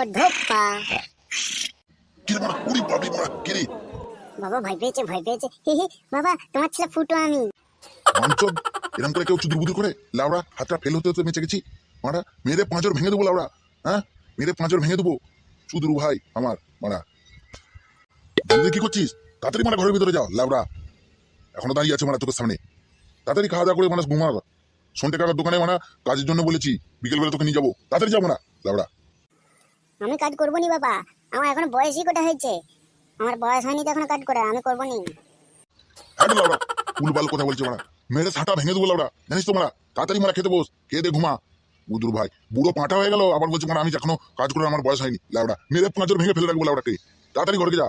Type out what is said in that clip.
দেবো ধোপা কি রে মারা উড়ি বাবলি মারা কি রে বাবা ভয় পেয়েছে ভয় পেয়েছে। হি হি বাবা তোমার ছেলে ফুটো আমি। বাঞ্চদ এরকম করে কেউ চুদুর বুদুর করে? লাউড়া হাতটা ফেল হতে গেছি। মারা পাঁচর ভেঙে দেবো লাউড়া হ্যাঁ? পাঁচর ভেঙে দেবো। চুদুরু ভাই আমার মারা। কি করছিস? তাড়াতাড়ি মারা ঘরের ভিতরে যাও লাউড়া এখনও দাঁড়িয়ে আছে মারা তোকে সামনে। তাড়াতাড়ি খাওয়া দাওয়া করে মানুষ ঘুমার সন্টে কাকার দোকানে মানা কাজের জন্য বলেছি বিকেলবেলা তোকে নিয়ে যাব। তাড়াতাড়ি যাব না লাউড়া আমি কাজ করব নি বাবা। আমার এখন বয়সই কোটা হয়েছে। আমার বয়স হয়নি তো এখন কাজ করে আমি করব নি উলবাল কথা বলছে মারা। মেরে ছাটা ভেঙে দেবো লাউড়া। জানিস তো মারা, তাড়াতাড়ি মারা খেতে বস, খেয়ে দে ঘুমা। বুদুর ভাই, বুড়ো পাঁটা হয়ে গেল, আবার বলছে মারা, আমি এখনও কাজ করে আমার বয়স হয়নি। লাউড়া, মেরে পাঁচর ভেঙে ফেলে রাখব লাউড়াকে। তাড়াতাড়ি ঘরকে যা।